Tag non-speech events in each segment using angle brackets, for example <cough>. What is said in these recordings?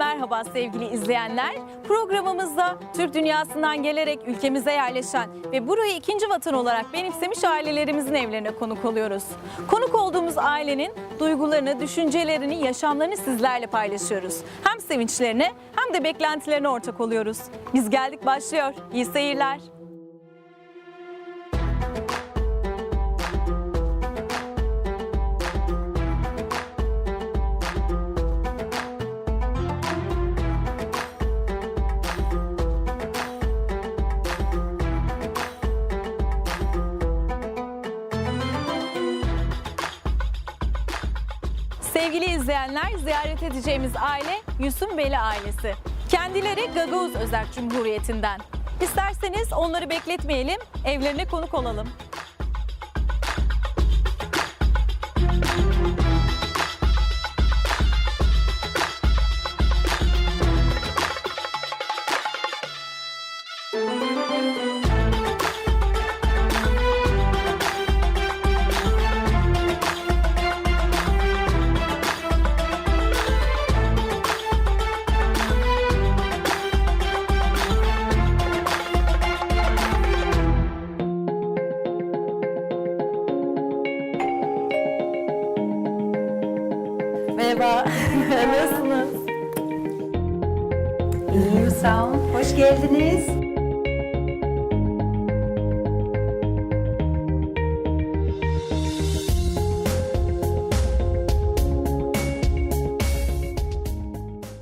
merhaba sevgili izleyenler. Programımızda Türk dünyasından gelerek ülkemize yerleşen ve burayı ikinci vatan olarak benimsemiş ailelerimizin evlerine konuk oluyoruz. Konuk olduğumuz ailenin duygularını, düşüncelerini, yaşamlarını sizlerle paylaşıyoruz. Hem sevinçlerine hem de beklentilerine ortak oluyoruz. Biz geldik başlıyor. İyi seyirler. İzleyenler, ziyaret edeceğimiz aile Yusunbeli ailesi. Kendileri Gagavuz Özerk Cumhuriyeti'nden. İsterseniz onları bekletmeyelim, evlerine konuk olalım.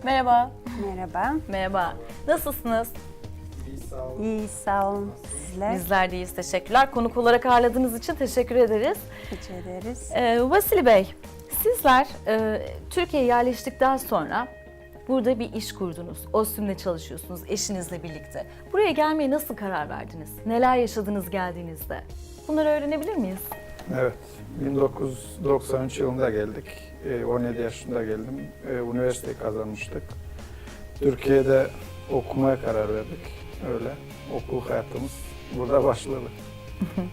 Merhaba. Merhaba. Merhaba. Nasılsınız? İyi sağ olun. Sizler. Bizler deyiz. Teşekkürler. Konuk olarak ağırladığınız için teşekkür ederiz. Rica ederiz. Ee, Vasili Bey, sizler e, Türkiye'ye yerleştikten sonra burada bir iş kurdunuz. Ostim'de çalışıyorsunuz eşinizle birlikte. Buraya gelmeye nasıl karar verdiniz? Neler yaşadınız geldiğinizde? Bunları öğrenebilir miyiz? Evet, 1993 yılında geldik. Ee, 17 yaşında geldim. Ee, Üniversiteyi kazanmıştık. Türkiye'de okumaya karar verdik. Öyle. Okul hayatımız burada başladı. <laughs>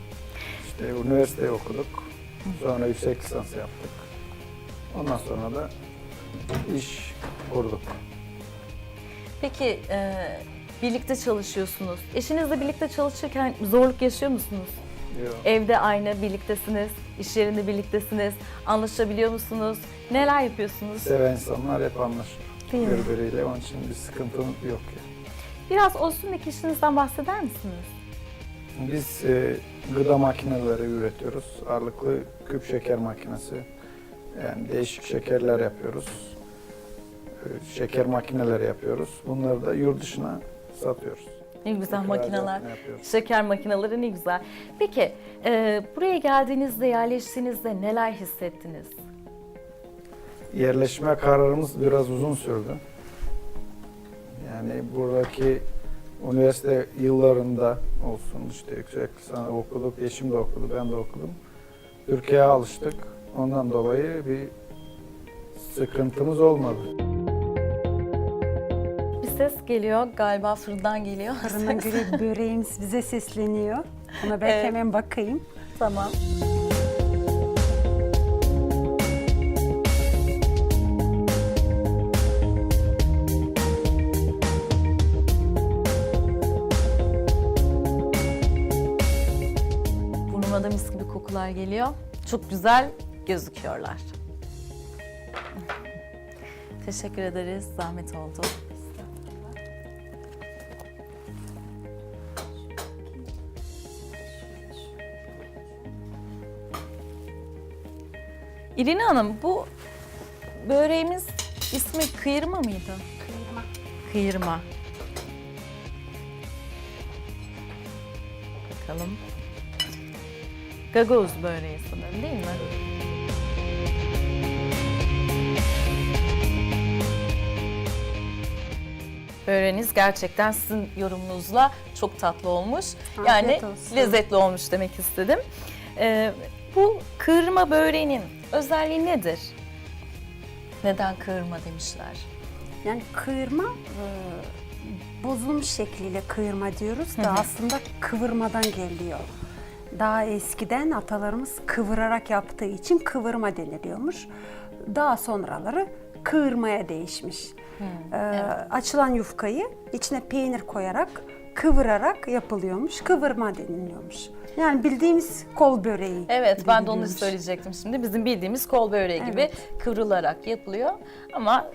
işte üniversiteyi okuduk. Sonra yüksek lisans yaptık. Ondan sonra da iş kurduk. Peki e, birlikte çalışıyorsunuz. Eşinizle birlikte çalışırken zorluk yaşıyor musunuz? Yok. Evde aynı birliktesiniz, iş yerinde birliktesiniz. Anlaşabiliyor musunuz? Neler yapıyorsunuz? Seven insanlar hep anlaşır Değil mi? birbiriyle. Onun için bir sıkıntı yok yani. Biraz Ostim'deki işinizden bahseder misiniz? Biz e, gıda makineleri üretiyoruz. Ağırlıklı küp şeker makinesi. Yani değişik şekerler yapıyoruz. E, şeker makineleri yapıyoruz. Bunları da yurt dışına satıyoruz. Ne güzel İhracatını makineler. Şeker makineleri ne güzel. Peki e, buraya geldiğinizde, yerleştiğinizde neler hissettiniz? Yerleşme kararımız biraz uzun sürdü. Yani buradaki üniversite yıllarında olsun işte yüksek lisans okuduk, eşim de okudu, ben de okudum. Türkiye'ye alıştık. Ondan dolayı bir sıkıntımız olmadı. Ses geliyor galiba fırından geliyor. <laughs> Fırına göre böreğimiz bize sesleniyor. Ona ben Evet. hemen bakayım. tamam. Burnuma da mis gibi kokular geliyor. Çok güzel gözüküyorlar. Teşekkür ederiz. Zahmet oldu. İrine Hanım bu böreğimiz ismi kıyırma mıydı? Kıyma. Kıyırma. Bakalım. Gagoz böreği sanırım değil mi? Böreğiniz gerçekten sizin yorumunuzla çok tatlı olmuş. Afiyet yani olsun. lezzetli olmuş demek istedim. Ee, bu kıyırma böreğinin özelliği nedir? Neden kıyırma demişler? Yani kıyırma e, bozulmuş şekliyle kıyırma diyoruz da aslında kıvırmadan geliyor. Daha eskiden atalarımız kıvırarak yaptığı için kıvırma deniliyormuş. Daha sonraları kıvırmaya değişmiş. Ee, Açılan yufkayı içine peynir koyarak kıvırarak yapılıyormuş. Kıvırma deniliyormuş. Yani bildiğimiz kol böreği. Evet ben de onu deniliyormuş. söyleyecektim şimdi. Bizim bildiğimiz kol böreği gibi Evet. kıvrılarak yapılıyor ama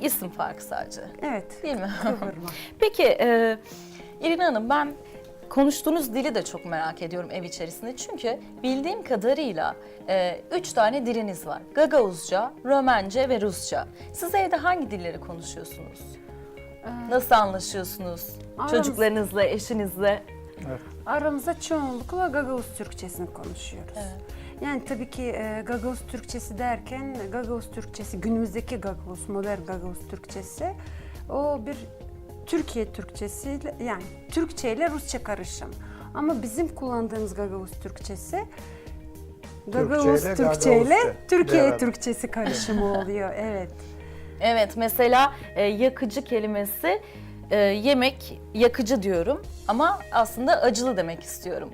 isim farkı sadece. Evet. Değil mi? Kıvırma. <laughs> Peki e, İrina Hanım ben konuştuğunuz dili de çok merak ediyorum ev içerisinde. Çünkü bildiğim kadarıyla e, üç tane diliniz var. Gagavuzca, Romence ve Rusça. Siz evde hangi dilleri konuşuyorsunuz? Nasıl anlaşıyorsunuz? Aramız- Çocuklarınızla, eşinizle? Evet. Aramızda çoğunlukla Gagavuz Türkçesini konuşuyoruz. Evet. Yani tabii ki e, Gagavuz Türkçesi derken Gagavuz Türkçesi günümüzdeki Gagavuz, modern Gagavuz Türkçesi o bir Türkiye Türkçesi yani Türkçe ile Rusça karışım. Ama bizim kullandığımız Gagavuz Türkçesi Gagavuz ile Türkçe ile Türkiye beraber. Türkçesi karışımı oluyor. Evet. Evet mesela e, yakıcı kelimesi e, yemek yakıcı diyorum ama aslında acılı demek istiyorum.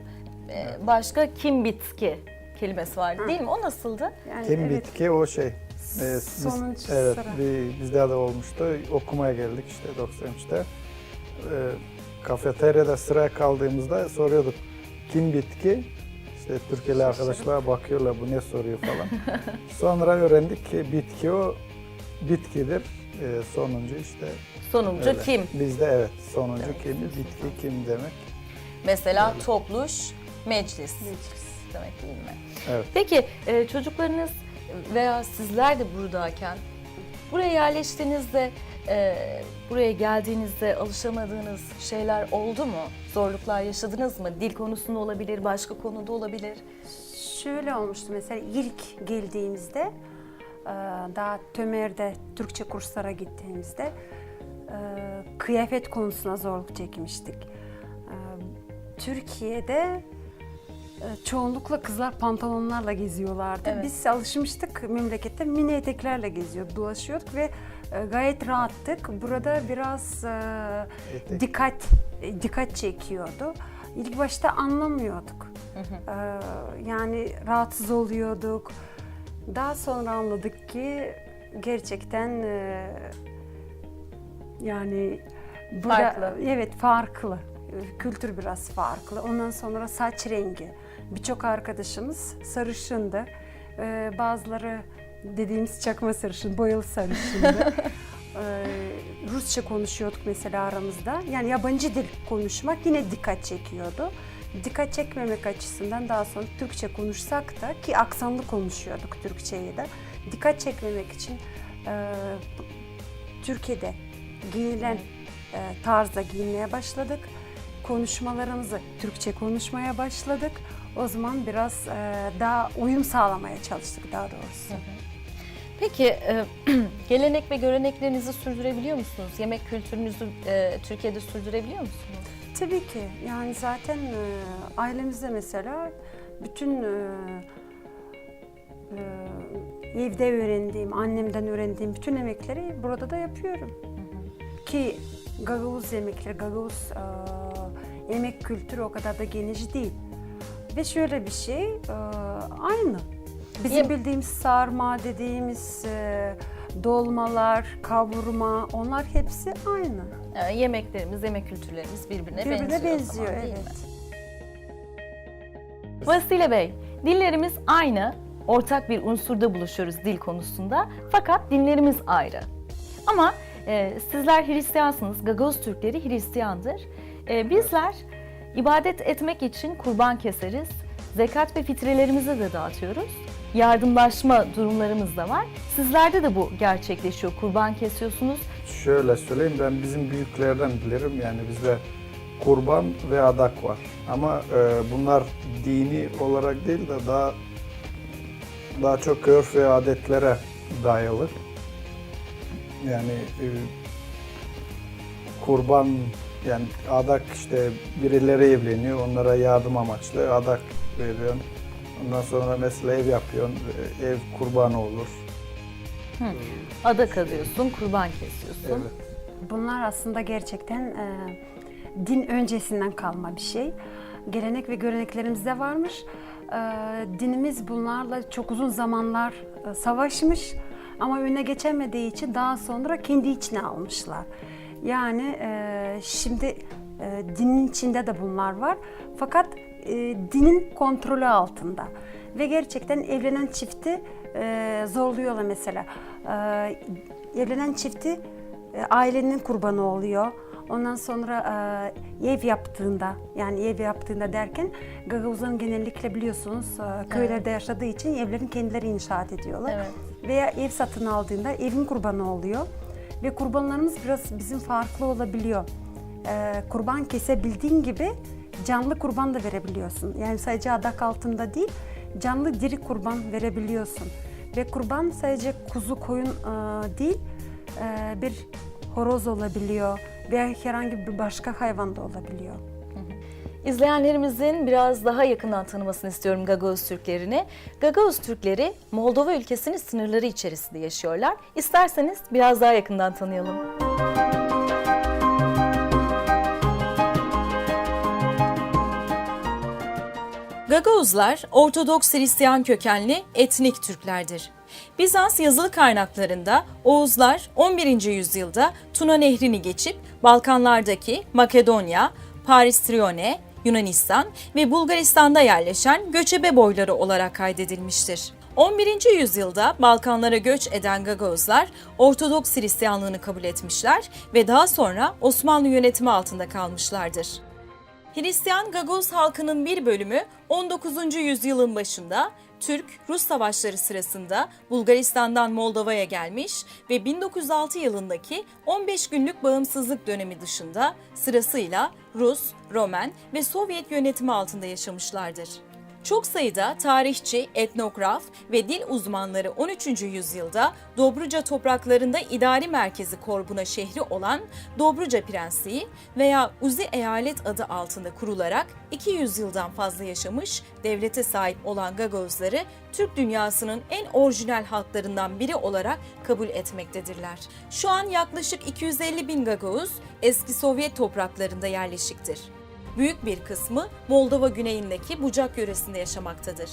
E, başka kim bitki kelimesi vardı değil mi? O nasıldı? Yani Kim evet. bitki o şey. Ee, biz- Sonuncu evet, sıra. bir, bizde de olmuştu. Okumaya geldik işte 93'te. Ee, kafeteryada sıraya kaldığımızda soruyorduk. Kim bitki? İşte Türkiye'li arkadaşlar bakıyorlar bu ne soruyor falan. Sonra öğrendik ki bitki o bitkidir. Ee, sonuncu işte Sonuncu öyle. kim? Bizde evet sonuncu kim, bitki kim demek. Mesela topluş, meclis Meclis. demek değil mi? Evet. Peki e, çocuklarınız veya sizler de buradayken buraya yerleştiğinizde, e, buraya geldiğinizde alışamadığınız şeyler oldu mu? Zorluklar yaşadınız mı? Dil konusunda olabilir, başka konuda olabilir. Şöyle olmuştu mesela ilk geldiğimizde daha Tömer'de Türkçe kurslara gittiğimizde e, kıyafet konusuna zorluk çekmiştik. E, Türkiye'de e, çoğunlukla kızlar pantolonlarla geziyorlardı. Evet. Biz alışmıştık memlekette mini eteklerle geziyor, dolaşıyorduk ve e, gayet rahattık. Burada biraz Etek. dikkat dikkat çekiyordu. İlk başta anlamıyorduk. Ee, yani rahatsız oluyorduk. Daha sonra anladık ki gerçekten e, yani bura- Farklı. Evet farklı. Kültür biraz farklı. Ondan sonra saç rengi. Birçok arkadaşımız sarışındı. Ee, bazıları dediğimiz çakma sarışın, boyalı sarışındı. Ee, <laughs> Rusça konuşuyorduk mesela aramızda. Yani yabancı dil konuşmak yine dikkat çekiyordu. Dikkat çekmemek açısından daha sonra Türkçe konuşsak da ki aksanlı konuşuyorduk Türkçeyi de. Dikkat çekmemek için e, Türkiye'de giyinilen e, tarzda giyinmeye başladık. Konuşmalarımızı Türkçe konuşmaya başladık. O zaman biraz e, daha uyum sağlamaya çalıştık daha doğrusu. Peki e, <clears throat> gelenek ve göreneklerinizi sürdürebiliyor musunuz? Yemek kültürünüzü e, Türkiye'de sürdürebiliyor musunuz? Tabii ki. Yani zaten e, ailemizde mesela bütün e, e, evde öğrendiğim, annemden öğrendiğim bütün yemekleri burada da yapıyorum. Ki Gagavuz yemekleri, Gagavuz e, yemek kültürü o kadar da geniş değil. Ve şöyle bir şey, e, aynı. Bizim Yem- bildiğimiz sarma dediğimiz e, dolmalar, kavurma, onlar hepsi aynı. E, yemeklerimiz, yemek kültürlerimiz birbirine, Birbirine benziyor. o benziyor, zaman, evet. Vasile Bey, dillerimiz aynı, ortak bir unsurda buluşuyoruz dil konusunda. Fakat dinlerimiz ayrı. Ama e, sizler Hristiyansınız, Gagavuz Türkleri Hristiyandır. E, bizler ibadet etmek için kurban keseriz, zekat ve fitrelerimizi de dağıtıyoruz. Yardımlaşma durumlarımız da var. Sizlerde de bu gerçekleşiyor. Kurban kesiyorsunuz. Şöyle söyleyeyim ben bizim büyüklerden bilirim yani bizde kurban ve adak var. Ama e, bunlar dini olarak değil de daha daha çok örf ve adetlere dayalı. Yani e, kurban yani adak işte birileri evleniyor onlara yardım amaçlı adak veriyorsun. Ondan sonra mesela ev yapıyorsun, ev kurbanı olur. Adak adıyorsun, kurban kesiyorsun. Evet. Bunlar aslında gerçekten e, din öncesinden kalma bir şey. Gelenek ve göreneklerimizde varmış. E, dinimiz bunlarla çok uzun zamanlar e, savaşmış. Ama öne geçemediği için daha sonra kendi içine almışlar. Yani e, şimdi e, dinin içinde de bunlar var. Fakat e, dinin kontrolü altında. Ve gerçekten evlenen çifti e, zorluyorlar mesela. E, evlenen çifti e, ailenin kurbanı oluyor. Ondan sonra e, ev yaptığında, yani ev yaptığında derken Gagavuzların genellikle biliyorsunuz e, köylerde yaşadığı için evlerini kendileri inşaat ediyorlar. Evet. Veya ev satın aldığında evin kurbanı oluyor. Ve kurbanlarımız biraz bizim farklı olabiliyor. E, kurban kesebildiğin gibi canlı kurban da verebiliyorsun. Yani sadece adak altında değil, canlı diri kurban verebiliyorsun. Ve kurban sadece kuzu koyun e, değil, e, bir horoz olabiliyor veya herhangi bir başka hayvan da olabiliyor. İzleyenlerimizin biraz daha yakından tanımasını istiyorum Gagavuz Türklerini. Gagavuz Türkleri Moldova ülkesinin sınırları içerisinde yaşıyorlar. İsterseniz biraz daha yakından tanıyalım. Gagavuzlar Ortodoks Hristiyan kökenli etnik Türklerdir. Bizans yazılı kaynaklarında Oğuzlar 11. yüzyılda Tuna Nehri'ni geçip Balkanlardaki Makedonya, Paris Trione, Yunanistan ve Bulgaristan'da yerleşen göçebe boyları olarak kaydedilmiştir. 11. yüzyılda Balkanlara göç eden Gagavuzlar Ortodoks Hristiyanlığını kabul etmişler ve daha sonra Osmanlı yönetimi altında kalmışlardır. Hristiyan Gagavuz halkının bir bölümü 19. yüzyılın başında Türk-Rus savaşları sırasında Bulgaristan'dan Moldova'ya gelmiş ve 1906 yılındaki 15 günlük bağımsızlık dönemi dışında sırasıyla Rus, Romen ve Sovyet yönetimi altında yaşamışlardır. Çok sayıda tarihçi, etnograf ve dil uzmanları 13. yüzyılda Dobruca topraklarında idari merkezi Korbuna şehri olan Dobruca Prensliği veya Uzi Eyalet adı altında kurularak 200 yıldan fazla yaşamış, devlete sahip olan Gagavuzları Türk dünyasının en orijinal halklarından biri olarak kabul etmektedirler. Şu an yaklaşık 250 bin Gagavuz eski Sovyet topraklarında yerleşiktir. Büyük bir kısmı Moldova güneyindeki Bucak yöresinde yaşamaktadır.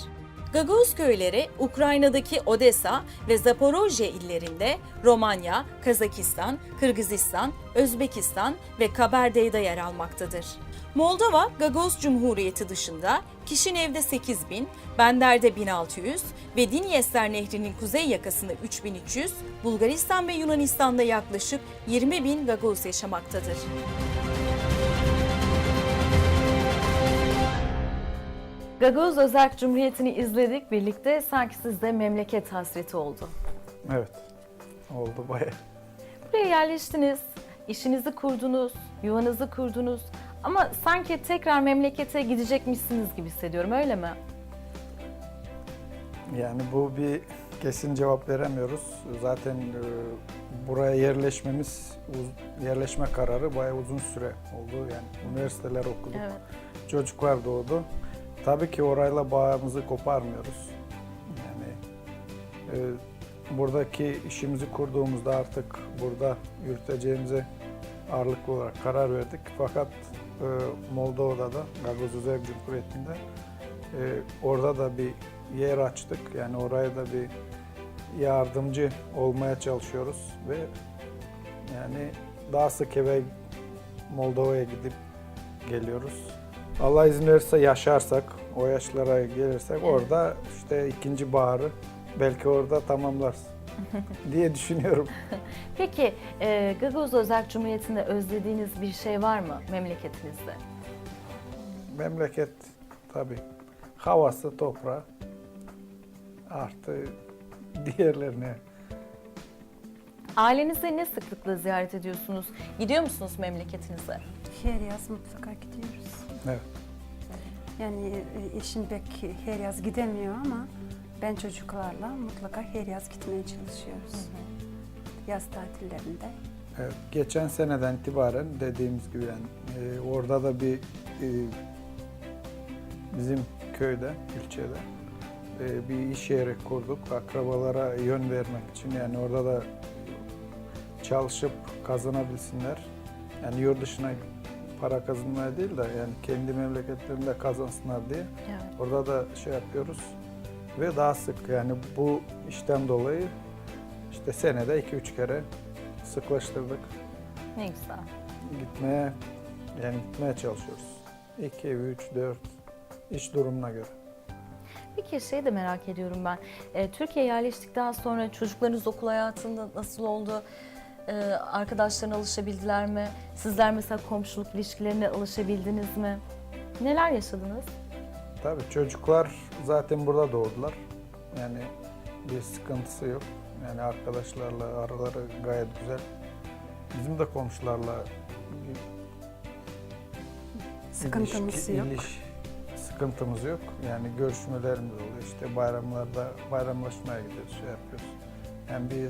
Gagavuz köyleri Ukrayna'daki Odessa ve Zaporojye illerinde Romanya, Kazakistan, Kırgızistan, Özbekistan ve Kabardey'de yer almaktadır. Moldova, Gagavuz Cumhuriyeti dışında Kişinev'de 8000, Bender'de 1600 ve Dinyester Nehri'nin kuzey yakasında 3300, Bulgaristan ve Yunanistan'da yaklaşık 20 bin Gagavuz yaşamaktadır. Gagavuz Özerk Cumhuriyeti'ni izledik birlikte. Sanki sizde memleket hasreti oldu. Evet. Oldu bayağı. Buraya yerleştiniz, işinizi kurdunuz, yuvanızı kurdunuz. Ama sanki tekrar memlekete gidecekmişsiniz gibi hissediyorum öyle mi? Yani bu bir kesin cevap veremiyoruz. Zaten e, buraya yerleşmemiz, uz- yerleşme kararı bayağı uzun süre oldu. Yani üniversiteler okuduk, Evet. çocuklar doğdu. Tabii ki orayla bağımızı koparmıyoruz. Yani e, buradaki işimizi kurduğumuzda artık burada yürüteceğimize ağırlıklı olarak karar verdik. Fakat e, Moldova'da da Gagavuz Özerk Cumhuriyeti'nde e, orada da bir yer açtık. Yani oraya da bir yardımcı olmaya çalışıyoruz ve yani daha sık eve Moldova'ya gidip geliyoruz. Allah izin verirse yaşarsak, o yaşlara gelirsek orada işte ikinci baharı belki orada tamamlarız <laughs> diye düşünüyorum. Peki e, Gagavuz Özerk Cumhuriyeti'nde özlediğiniz bir şey var mı memleketinizde? Memleket tabii havası, toprağı artı diğerlerine Ailenizi ne sıklıkla ziyaret ediyorsunuz? Gidiyor musunuz memleketinize? Her yaz mutlaka gidiyoruz. Evet. Yani e, eşim pek her yaz gidemiyor ama ben çocuklarla mutlaka her yaz gitmeye çalışıyoruz. Yaz tatillerinde. Evet, geçen seneden itibaren dediğimiz gibi yani e, orada da bir e, bizim köyde, ilçede e, bir iş yeri kurduk. Akrabalara yön vermek için yani orada da çalışıp kazanabilsinler. Yani yurt dışına para kazanmaya değil de yani kendi memleketlerinde kazansınlar diye Evet. Orada da şey yapıyoruz ve daha sık yani bu işten dolayı İşte senede 2-3 kere sıklaştırdık. Ne güzel. Gitmeye yani gitmeye çalışıyoruz. 2, 3, 4 iş durumuna göre. Peki şey de merak ediyorum ben. Ee, Türkiye'ye yerleştikten sonra çocuklarınız okul hayatında nasıl oldu? Ee, arkadaşlarına alışabildiler mi? Sizler mesela komşuluk ilişkilerine alışabildiniz mi? Neler yaşadınız? Tabii çocuklar zaten burada doğdular. Yani bir sıkıntısı yok. Yani arkadaşlarla araları gayet güzel. Bizim de komşularla bir Sıkıntımız ilişki- yok. iliş- sıkıntımız yok. Yani görüşmelerimiz oluyor. İşte bayramlarda bayramlaşmaya gidiyoruz, şey yapıyoruz. Yani bir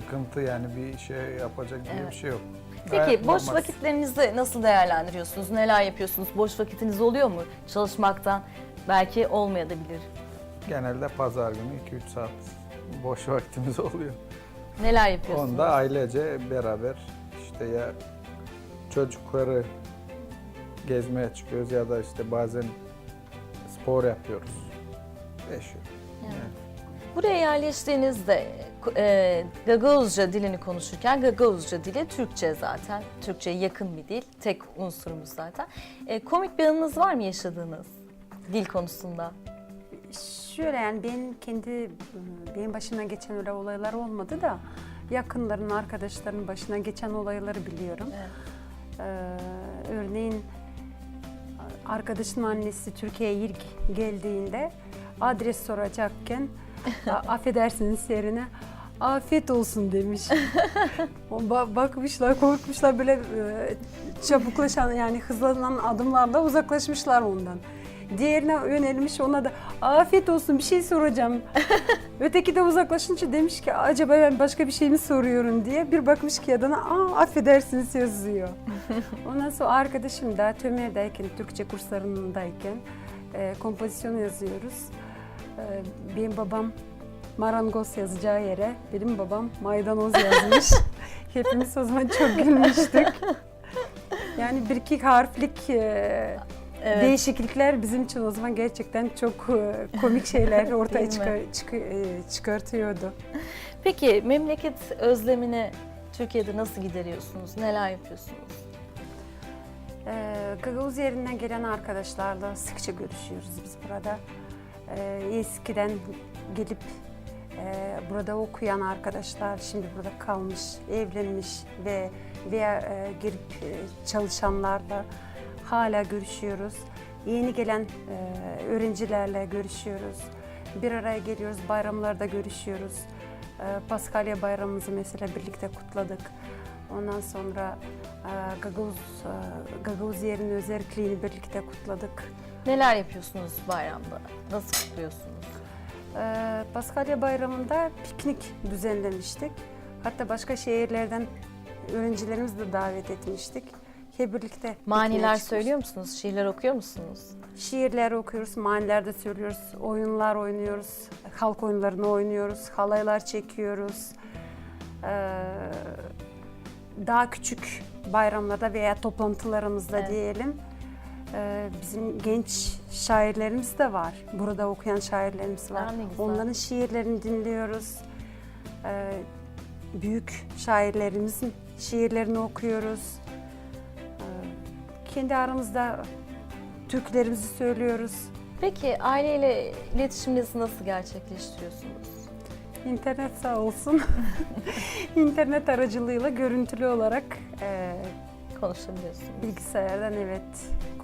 sıkıntı yani bir şey yapacak gibi Evet. bir şey yok. Peki Gayet boş normal. vakitlerinizi nasıl değerlendiriyorsunuz? Neler yapıyorsunuz? Boş vakitiniz oluyor mu? Çalışmaktan belki olmayabilir. Genelde pazar günü 2-3 saat boş <laughs> vaktimiz oluyor. Neler yapıyorsunuz? Onda ailece beraber işte ya çocukları gezmeye çıkıyoruz ya da işte bazen spor yapıyoruz. Değişiyor. Evet. Buraya yerleştiğinizde e, Gagavuzca dilini konuşurken Gagavuzca dili Türkçe zaten. Türkçe'ye yakın bir dil. Tek unsurumuz zaten. E, komik bir anınız var mı yaşadığınız dil konusunda? Şöyle yani ben kendi benim başımdan geçen öyle olaylar olmadı da yakınların, arkadaşların başına geçen olayları biliyorum. Evet. Ee, örneğin arkadaşın annesi Türkiye'ye ilk geldiğinde adres soracakken "A- <laughs> affedersiniz yerine afiyet olsun demiş. <laughs> Bakmışlar, korkmuşlar böyle e, çabuklaşan yani hızlanan adımlarla uzaklaşmışlar ondan. Diğerine yönelmiş ona da afiyet olsun bir şey soracağım. <laughs> Öteki de uzaklaşınca demiş ki acaba ben başka bir şey mi soruyorum diye bir bakmış ki adına aa affedersiniz yazıyor. Ondan sonra arkadaşım da TÖME'deyken, Türkçe kurslarındayken e, kompozisyon yazıyoruz. E, benim babam marangoz yazacağı yere benim babam maydanoz yazmış. <laughs> Hepimiz o zaman çok gülmüştük. Yani bir iki harflik e, Evet. değişiklikler bizim için o zaman gerçekten çok e, komik şeyler <laughs> ortaya çıkar, çıkı- e, çıkartıyordu. Peki memleket özlemini Türkiye'de nasıl gideriyorsunuz? Neler yapıyorsunuz? Ee, Gagavuz yerinden gelen arkadaşlarla sıkça görüşüyoruz biz burada. Ee, eskiden gelip e, burada okuyan arkadaşlar şimdi burada kalmış, evlenmiş ve veya e, gelip e, çalışanlarla hala görüşüyoruz. Yeni gelen e, öğrencilerle görüşüyoruz. Bir araya geliyoruz, bayramlarda görüşüyoruz. E, Paskalya bayramımızı mesela birlikte kutladık. Ondan sonra e, Gagavuz, e, Gagavuz yerinin özelliğini birlikte kutladık. Neler yapıyorsunuz bayramda? Nasıl kutluyorsunuz? E, Paskalya bayramında piknik düzenlemiştik. Hatta başka şehirlerden öğrencilerimizi de davet etmiştik. Hep birlikte pikniğe Maniler çıkmıştık. söylüyor musunuz? Şiirler okuyor musunuz? Şiirler okuyoruz, maniler de söylüyoruz, oyunlar oynuyoruz, halk oyunlarını oynuyoruz, halaylar çekiyoruz. Ee, daha küçük bayramlarda veya toplantılarımızda diyelim. Ee, bizim genç şairlerimiz de var. Burada okuyan şairlerimiz var. Aa. Onların şiirlerini dinliyoruz. Ee, büyük şairlerimizin şiirlerini okuyoruz. Ee, kendi aramızda türkülerimizi söylüyoruz. Peki aileyle iletişiminizi nasıl gerçekleştiriyorsunuz? İnternet sağ olsun. <laughs> İnternet aracılığıyla görüntülü olarak e, Konuşabiliyorsunuz. bilgisayardan evet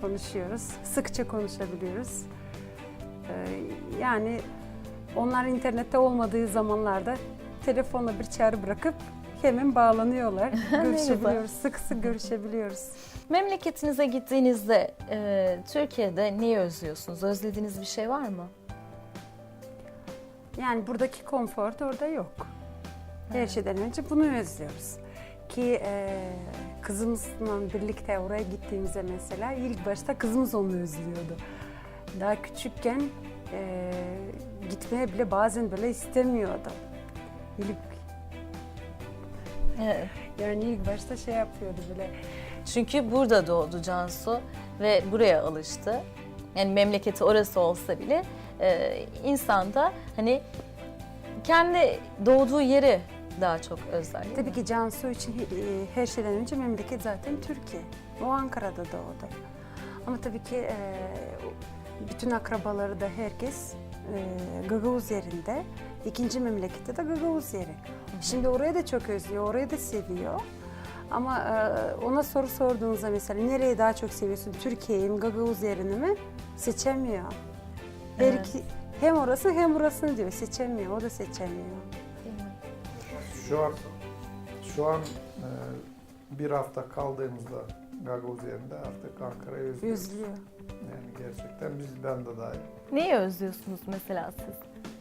konuşuyoruz. Sıkça konuşabiliyoruz. E, yani onlar internette olmadığı zamanlarda telefonla bir çağrı bırakıp hemen bağlanıyorlar. <laughs> görüşebiliyoruz. Sık sık görüşebiliyoruz. Memleketinize gittiğinizde e, Türkiye'de neyi özlüyorsunuz? Özlediğiniz bir şey var mı? Yani buradaki konfor da orada yok. Her Evet. şeyden önce bunu özlüyoruz. Ki e, kızımızla birlikte oraya gittiğimizde mesela ilk başta kızımız onu özlüyordu. Daha küçükken e, gitmeye bile bazen böyle istemiyordu. İlk, Evet. yani ilk başta şey yapıyordu böyle. Çünkü burada doğdu Cansu ve buraya alıştı. Yani memleketi orası olsa bile e, insan da hani kendi doğduğu yeri daha çok özler. değil mi? Tabii ki Cansu için e, her şeyden önce memleket zaten Türkiye. O Ankara'da doğdu. Ama tabii ki e, bütün akrabaları da herkes e, Gagavuz yerinde. İkinci memlekette de Gagavuz yeri. Şimdi orayı da çok özlüyor, orayı da seviyor. Ama e, ona soru sorduğunuzda mesela nereyi daha çok seviyorsun? Türkiye'yi mi, Gagavuz yerini mi? Seçemiyor. Belki hem orası hem burasını diyor. Seçemiyor, o da seçemiyor. Şu an şu an e, bir hafta kaldığımızda Gagavuz yerinde artık Ankara'yı özlüyoruz. Özlüyor. Yani gerçekten biz ben de dahil. Neyi özlüyorsunuz mesela siz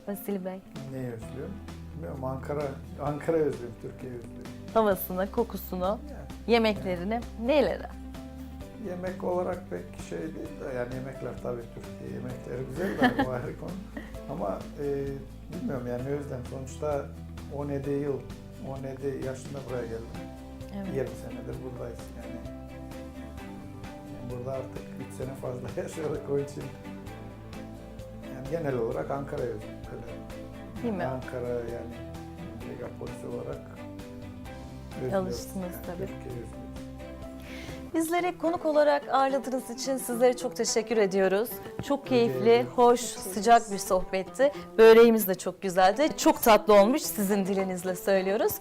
Vasili Bey? Neyi özlüyorum? Bilmiyorum Ankara, Ankara'yı özlüyorum, Türkiye'yi özlüyorum. Havasını, kokusunu, Yani yemeklerini, neleri? yemek olarak pek şey değil de yani yemekler tabii Türkiye yemekleri güzel de <laughs> o ayrı konu. Ama e, bilmiyorum yani özlem. Sonuçta 17 yıl, 17 yaşında buraya geldim. Evet. 20 senedir buradayız yani. yani burada artık 3 sene fazla <laughs> yaşadık o için. Yani genel olarak. Böyle. Değil mi? Ankara yani megapolis olarak özlüyoruz. Alıştınız tabii. Türkiye'yi özlüyoruz. Bizleri konuk olarak ağırladığınız için sizlere çok teşekkür ediyoruz. Çok keyifli, hoş, sıcak bir sohbetti. Böreğimiz de çok güzeldi. Çok tatlı olmuş sizin dilinizle söylüyoruz.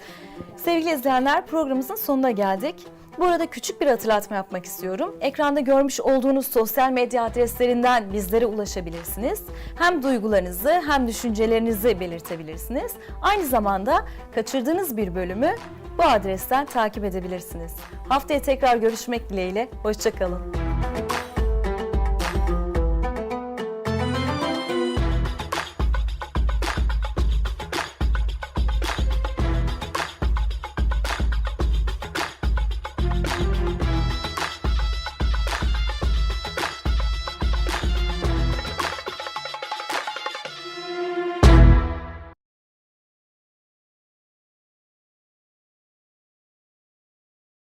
Sevgili izleyenler programımızın sonuna geldik. Bu arada küçük bir hatırlatma yapmak istiyorum. Ekranda görmüş olduğunuz sosyal medya adreslerinden bizlere ulaşabilirsiniz. Hem duygularınızı hem düşüncelerinizi belirtebilirsiniz. Aynı zamanda kaçırdığınız bir bölümü bu adresten takip edebilirsiniz. Haftaya tekrar görüşmek dileğiyle. Hoşçakalın.